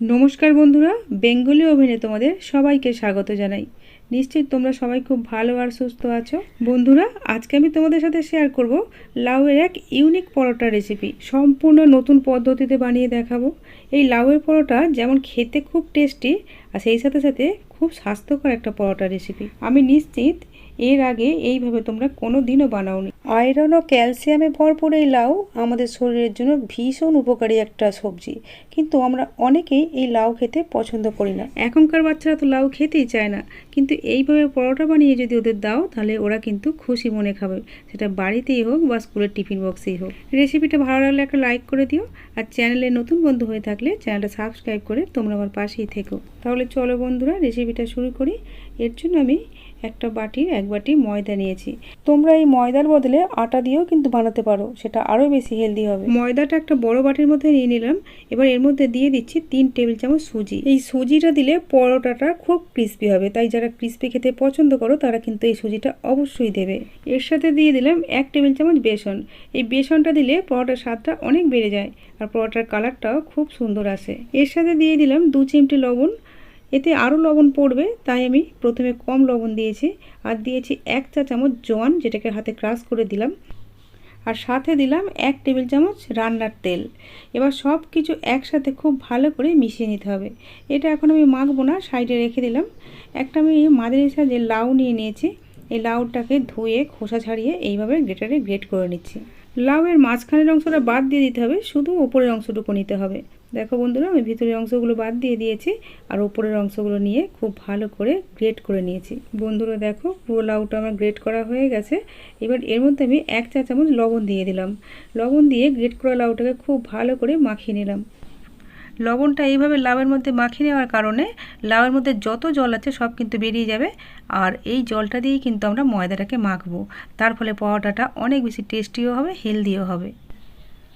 নমস্কার বন্ধুরা, বেঙ্গলি ওভেনে তোমাদের সবাইকে স্বাগত জানাই। নিশ্চয়ই তোমরা সবাই খুব ভালো আর সুস্থ আছো। বন্ধুরা, আজকে আমি তোমাদের সাথে শেয়ার করব লাউয়ের এক ইউনিক পরোটা রেসিপি সম্পূর্ণ নতুন পদ্ধতিতে বানিয়ে দেখাবো। এই লাউয়ের পরোটা যেমন খেতে খুব টেস্টি আর সেই সাথে সাথে খুব স্বাস্থ্যকর একটা পরোটা রেসিপি আমি নিশ্চিত এর আগে এইভাবে তোমরা কোনো দিনও বানাওনি। আয়রন ও ক্যালসিয়ামে ভরপুর এই লাউ আমাদের শরীরের জন্য ভীষণ উপকারী একটা সবজি। কিন্তু আমরা অনেকেই এই লাউ খেতে পছন্দ করি না। এখনকার বাচ্চারা তো লাউ খেতেই চায় না। কিন্তু এইভাবে পরোটা বানিয়ে যদি ওদের দাও, তাহলে ওরা কিন্তু খুশি মনে খাবে। সেটা বাড়িতেই হোক বা স্কুলের টিফিন বক্সেই হোক। রেসিপিটা ভালো লাগলে একটা লাইক করে দিও। আর চ্যানেলে নতুন বন্ধু হয়ে থাকলে চ্যানেলটা সাবস্ক্রাইব করে তোমরা আমার পাশেই থেকো। তাহলে চলো বন্ধুরা, রেসিপিটা শুরু করি। এর জন্য আমি একটা বাটির এক বাটি ময়দা নিয়েছি। তোমরা এই ময়দার বদলে আটা দিয়েও কিন্তু বানাতে পারো, সেটা আরও বেশি হেলদি হবে। ময়দাটা একটা বড় বাটির মধ্যে নিয়ে নিলাম, এবার এর মধ্যে দিয়ে দিচ্ছি তিন টেবিল চামচ সুজি। এই সুজিটা দিলে পরোটাটা খুব ক্রিস্পি হবে, তাই যারা ক্রিস্পি খেতে পছন্দ করো, তারা কিন্তু এই সুজিটা অবশ্যই দেবে। এর সাথে দিয়ে দিলাম এক টেবিল চামচ বেসন। এই বেসনটা দিলে পরোটার স্বাদটা অনেক বেড়ে যায়, আর পরোটার কালারটাও খুব সুন্দর আসে। এর সাথে দিয়ে দিলাম দু চিমটি লবণ এতে আরও লবণ পড়বে, তাই আমি প্রথমে কম লবণ দিয়েছি আর দিয়েছি এক চা চামচ জোয়ান, যেটাকে হাতে ক্রাশ করে দিলাম। আর সাথে দিলাম এক টেবিল চামচ রান্নার তেল। এবার সব কিছু একসাথে খুব ভালো করে মিশিয়ে নিতে হবে। এটা এখন আমি মাখবো না, সাইডে রেখে দিলাম। একটা আমি মাদের সাহায্যে লাউ নিয়ে নিয়েছি। এই লাউটাকে ধুয়ে, খোসা ছাড়িয়ে এইভাবে গ্রেটারে গ্রেট করে নিচ্ছি। লাউয়ের মাঝখানের অংশটা বাদ দিয়ে দিতে হবে, শুধু ওপরের অংশটুকু নিতে হবে। দেখো বন্ধুরা, আমি ভিতরের অংশগুলো বাদ দিয়ে দিয়েছি আর ওপরের অংশগুলো নিয়ে খুব ভালো করে গ্রেট করে নিয়েছি। বন্ধুরা দেখো, পুরো লাউটা আমার গ্রেট করা হয়ে গেছে। এবার এর মধ্যে আমি এক চা চামচ লবণ দিয়ে দিলাম। লবণ দিয়ে গ্রেট করা লাউটাকে খুব ভালো করে মাখিয়ে নিলাম। লবণটা এইভাবে লাউয়ের মধ্যে মাখিয়ে নেওয়ার কারণে লাউয়ের মধ্যে যত জল আছে সব কিন্তু বেরিয়ে যাবে আর এই জলটা দিয়েই কিন্তু আমরা ময়দাটাকে মাখবো। তার ফলে পরোটাটা অনেক বেশি টেস্টিও হবে হেলদিও হবে।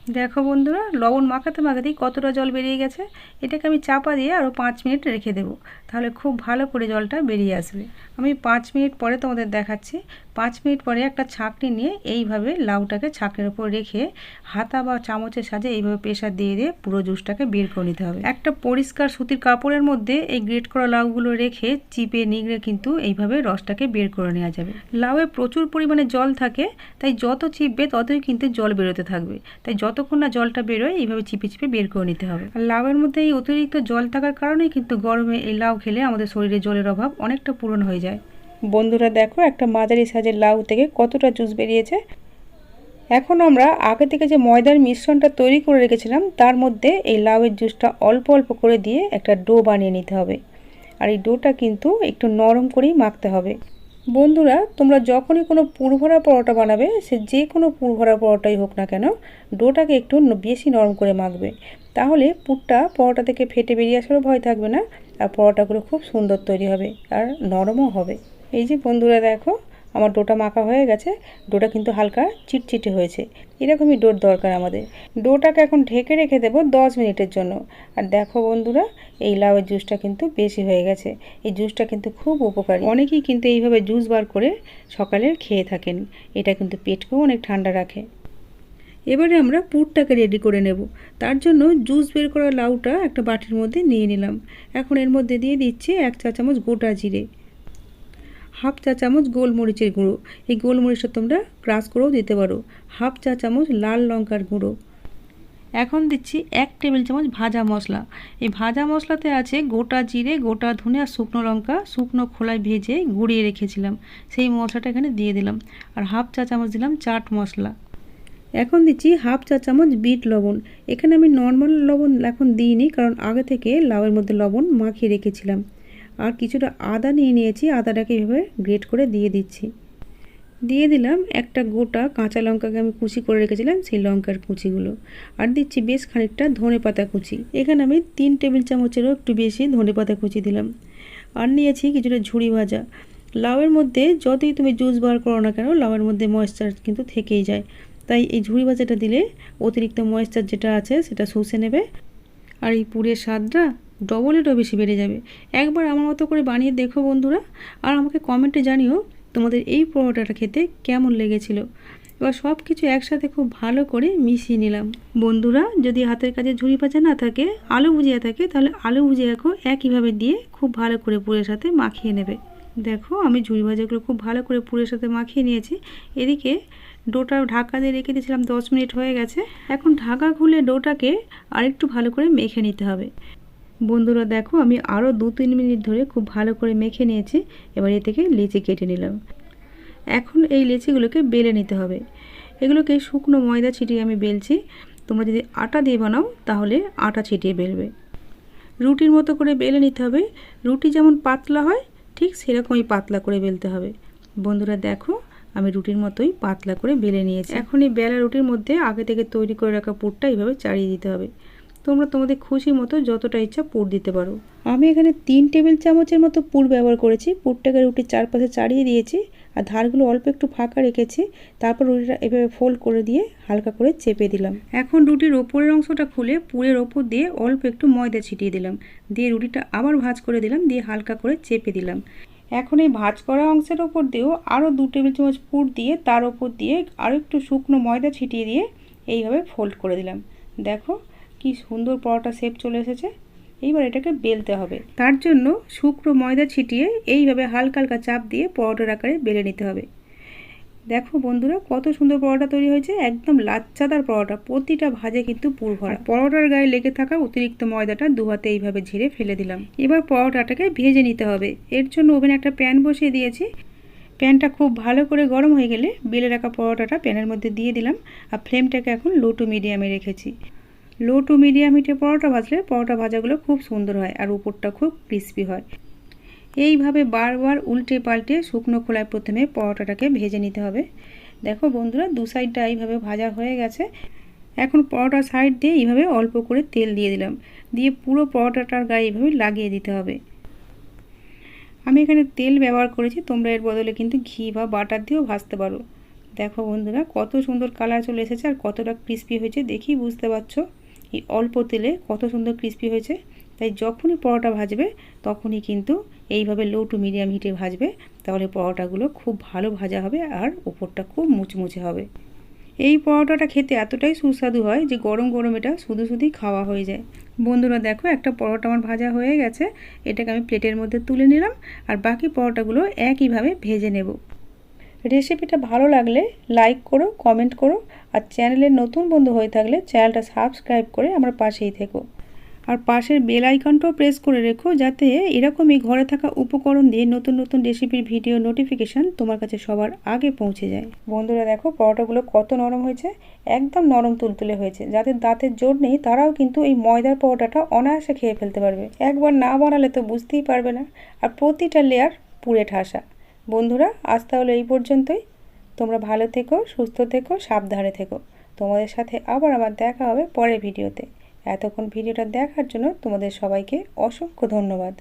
দেখো বন্ধুরা, লবণ মাখাতে মাখাতেই কতটা জল বেরিয়ে গেছে, এটাকে আমি চাপা দিয়ে আরও পাঁচ মিনিট রেখে দেবো। তাহলে খুব ভালো করে জলটা বেরিয়ে আসবে। আমি পাঁচ মিনিট পরে তোমাদের দেখাচ্ছি। পাঁচ মিনিট পরে একটা ছাঁকনি নিয়ে এইভাবে লাউটাকে ছাঁকনির ওপর রেখে হাতা বা চামচের সাজে এইভাবে প্রেশার দিয়ে দিয়ে পুরো জুসটাকে বের করে নিতে হবে। একটা পরিষ্কার সুতির কাপড়ের মধ্যে এই গ্রেট করা লাউগুলো রেখে চিপে নিগড়ে কিন্তু এইভাবে রসটাকে বের করে নেওয়া যাবে। লাউয়ে প্রচুর পরিমাণে জল থাকে, তাই যত চিপবে ততই কিন্তু জল বেরোতে থাকবে। তাই যতক্ষণ না জলটা বেরোয়, এইভাবে চিপে চিপে বের করে নিতে হবে। আর লাউয়ের মধ্যে এই অতিরিক্ত জল থাকার কারণেই কিন্তু গরমে এই লাউ খেলে আমাদের শরীরে জলের অভাব অনেকটা পূরণ হয়ে যায়। বন্ধুরা দেখো, একটা মাঝারি সাজের লাউ থেকে কতটা জুস বেরিয়েছে? এখন আমরা আগে থেকে যে ময়দার মিশ্রণটা তৈরি করে রেখেছিলাম, তার মধ্যে এই লাউয়ের জুসটা অল্প অল্প করে দিয়ে একটা ডো বানিয়ে নিতে হবে। আর এই ডোটা কিন্তু একটু নরম করেই মাখতে হবে। বন্ধুরা, তোমরা যখনই কোনো পুরভরা পরোটা বানাবে, সে যে কোনো পুরভরা পরোটাই হোক না কেন, ডোটাকে একটু বেশি নরম করে মাখবে। তাহলে পুরটা পরোটা থেকে ফেটে বেরিয়ে আসারও ভয় থাকবে না, আর পরোটাগুলো খুব সুন্দর তৈরি হবে, আর নরমও হবে। এই যে বন্ধুরা দেখো আমার ডোটা মাখা হয়ে গেছে, ডোটা কিন্তু হালকা চিটচিটে হয়েছে। এরকমই ডোর দরকার আমাদের। ডোটাকে এখন ঢেকে রেখে দেবো দশ মিনিটের জন্য। আর দেখো বন্ধুরা, এই লাউয়ের জুসটা কিন্তু বেশি হয়ে গেছে। এই জুসটা কিন্তু খুব উপকারী। অনেকেই কিন্তু এইভাবে জুস বার করে সকালে খেয়ে থাকেন। এটা কিন্তু পেটকেও অনেক ঠান্ডা রাখে। এবারে আমরা পুরটাকে রেডি করে নেব। তার জন্য জুস বের করা লাউটা একটা বাটির মধ্যে নিয়ে নিলাম। এখন এর মধ্যে দিয়ে দিচ্ছি এক চা চামচ গোটা জিরে। হাফ চা চামচ গোলমরিচের গুঁড়ো। এই গোলমরিচটা তোমরা ক্রাশ করেও দিতে পারো। হাফ চা চামচ লাল লঙ্কার গুঁড়ো। এখন দিচ্ছি এক টেবিল চামচ ভাজা মশলা। এই ভাজা মশলাতে আছে গোটা জিরে, গোটা ধনে আর শুকনো লঙ্কা। শুকনো খোলায় ভেজে গুঁড়িয়ে রেখেছিলাম। সেই মশলাটা এখানে দিয়ে দিলাম। আর হাফ চা চামচ দিলাম চাট মশলা। এখন দিচ্ছি হাফ চা চামচ বিট লবণ। এখানে আমি নর্মাল লবণ এখন দিইনি, কারণ আগে থেকে লাউয়ের মধ্যে লবণ মাখিয়ে রেখেছিলাম। আর কিছুটা আদা নিয়ে নিয়েছি, আদাটাকে এভাবে গ্রেট করে দিয়ে দিচ্ছি। দিয়ে দিলাম একটা গোটা কাঁচা লঙ্কাকে আমি কুচি করে রেখেছিলাম, সেই লঙ্কার কুচিগুলো। আর দিচ্ছি বেশ খানিকটা ধনে পাতা কুচি। এখানে আমি তিন টেবিল চামচেরও একটু বেশি ধনে পাতা কুচি দিলাম। আর নিয়েছি কিছুটা ঝুড়ি ভাজা। লাউয়ের মধ্যে যতই তুমি জুস বার করো না কেন, লাউয়ের মধ্যে ময়েশ্চার কিন্তু থেকেই যায়। তাই এই ঝুড়ি ভাজাটা দিলে অতিরিক্ত ময়েশ্চার যেটা আছে, সেটা শুষে নেবে। আর এই পুরের স্বাদটা ডবলেরও বেশি বেড়ে যাবে। একবার আমার মতো করে বানিয়ে দেখো বন্ধুরা, আর আমাকে কমেন্টে জানিও তোমাদের এই পরোটাটা খেতে কেমন লেগেছিল। এবার সব কিছু একসাথে খুব ভালো করে মিশিয়ে নিলাম। বন্ধুরা, যদি হাতের কাছে ঝুড়ি পাচা না থাকে, আলু ভুজিয়া থাকে, তাহলে আলু ভুজিয়াকেও একইভাবে দিয়ে খুব ভালো করে পুরের সাথে মাখিয়ে নেবে। দেখো, আমি ঝুড়ি ভাজাগুলো খুব ভালো করে পুরের সাথে মাখিয়ে নিয়েছি। এদিকে ডোটা ঢাকা দিয়ে রেখে দিয়েছিলাম, দশ মিনিট হয়ে গেছে। এখন ঢাকা খুলে ডোটাকে আরেকটু ভালো করে মেখে নিতে হবে। বন্ধুরা দেখো, আমি আরও দু তিন মিনিট ধরে খুব ভালো করে মেখে নিয়েছি। এবার এ থেকে লিচি কেটে নিলাম। এখন এই লিচিগুলোকে বেলে নিতে হবে। এগুলোকে শুকনো ময়দা ছিটিয়ে আমি বেলছি। তোমরা যদি আটা দিয়ে বানাও, তাহলে আটা ছিটিয়ে বেলবে। রুটির মতো করে বেলে নিতে হবে। রুটি যেমন পাতলা হয়, ঠিক সেরকমই পাতলা করে বেলতে হবে। বন্ধুরা দেখো, আমি রুটির মতোই পাতলা করে বেলে নিয়েছি। এখন এই বেলা রুটির মধ্যে আগে থেকে তৈরি করে রাখা পুরটা এইভাবে চাড়িয়ে দিতে হবে। তোমরা তোমাদের খুশি মতো যতটা ইচ্ছা পুর দিতে পারো। আমি এখানে তিন টেবিল চামচের মতো পুর ব্যবহার করেছি। পুরটাকে রুটির চারপাশে চাড়িয়ে দিয়েছি আর ধারগুলো অল্প একটু ফাঁকা রেখেছি। তারপর রুটিটা এভাবে ফোল্ড করে দিয়ে হালকা করে চেপে দিলাম। এখন রুটির ওপরের অংশটা খুলে পুরের ওপর দিয়ে অল্প একটু ময়দা ছিটিয়ে দিলাম। দিয়ে রুটিটা আবার ভাজ করে দিলাম দিয়ে হালকা করে চেপে দিলাম। এখন এই ভাজ করা অংশের ওপর দিয়েও আরও দু টেবিল চামচ পুর দিয়ে তার ওপর দিয়ে আরও একটু শুকনো ময়দা ছিটিয়ে দিয়ে এইভাবে ফোল্ড করে দিলাম। দেখো কি সুন্দর পরোটা শেপ চলে এসেছে। এইবার এটাকে বেলতে হবে। তার জন্য শুকনো ময়দা ছিটিয়ে এইভাবে হালকা হালকা চাপ দিয়ে পরোটার আকারে বেলে নিতে হবে। দেখো বন্ধুরা কত সুন্দর পরোটা তৈরি হয়েছে। একদম লাচ্চাদার পরোটা প্রতিটা ভাজে কিন্তু পুর ভরা। পরোটার গায়ে লেগে থাকা অতিরিক্ত ময়দাটা দু হাতে এইভাবে ঝেড়ে ফেলে দিলাম। এবার পরোটাটাকে ভেজে নিতে হবে। এর জন্য ওভেনে একটা প্যান বসিয়ে দিয়েছি। প্যানটা খুব ভালো করে গরম হয়ে গেলে বেলে রাখা পরোটাটা প্যানের মধ্যে দিয়ে দিলাম। আর ফ্লেমটাকে এখন লো টু মিডিয়ামে রেখেছি। লো টু মিডিয়াম হিটে পরোটা ভাজলে পরোটা ভাজাগুলো খুব সুন্দর হয় আর উপরটা খুব ক্রিস্পি হয়। এইভাবে বারবার উল্টে পাল্টে শুকনো খোলায় প্রথমে পরোটাটাকে ভেজে নিতে হবে। দেখো বন্ধুরা, দু সাইডটা এইভাবে ভাজা হয়ে গেছে। এখন পরোটা সাইড দিয়ে এইভাবে অল্প করে তেল দিয়ে দিলাম। দিয়ে পুরো পরোটাটার গায়ে এইভাবে লাগিয়ে দিতে হবে। আমি এখানে তেল ব্যবহার করেছি, তোমরা এর বদলে কিন্তু ঘি বা বাটার দিয়েও ভাজতে পারো। দেখো বন্ধুরা, কত সুন্দর কালার চলে এসেছে আর কতটা ক্রিস্পি হয়েছে দেখি বুঝতে পারছ। এই অল্প তেলে কত সুন্দর ক্রিস্পি হয়েছে। তাই যখনই পরোটা ভাজবে, তখনই কিন্তু এইভাবে লো টু মিডিয়াম হিটে ভাজবে। তাহলে পরোটাগুলো খুব ভালো ভাজা হবে আর ওপরটা খুব মুচমুচে হবে। এই পরোটাটা খেতে এতটাই সুস্বাদু হয় যে গরম গরম এটা শুধু শুধুই খাওয়া হয়ে যায়। বন্ধুরা দেখো, একটা পরোটা আমার ভাজা হয়ে গেছে। এটাকে আমি প্লেটের মধ্যে তুলে নিলাম আর বাকি পরোটাগুলো একইভাবে ভেজে নেব। রেসিপিটা ভালো লাগলে লাইক করো, কমেন্ট করো, আর চ্যানেলের নতুন বন্ধু হয়ে থাকলে চ্যানেলটা সাবস্ক্রাইব করে আমার পাশেই থেকো। আর পাশের বেল আইকনটাও প্রেস করে রেখো যাতে এরকমই ঘরে থাকা উপকরণ দিয়ে নতুন নতুন রেসিপির ভিডিও নোটিফিকেশান তোমার কাছে সবার আগে পৌঁছে যায়। বন্ধুরা দেখো, পরোটাগুলো কত নরম হয়েছে, একদম নরম তুলতুলে হয়েছে। যাদের দাঁতের জোর নেই, তারাও কিন্তু এই ময়দার পরোটাটা অনায়াসে খেয়ে ফেলতে পারবে। একবার না বানালে তো বুঝতেই পারবে না। আর প্রতিটা লেয়ার পুড়ে ঠাসা। বন্ধুরা, আজ তাহলে এই পর্যন্তই। তোমরা ভালো থেকো, সুস্থ থেকো, সাবধানে থেকো। তোমাদের সাথে আবার আমার দেখা হবে পরের ভিডিওতে। এতক্ষণ ভিডিওটা দেখার জন্য তোমাদের সবাইকে অসংখ্য ধন্যবাদ।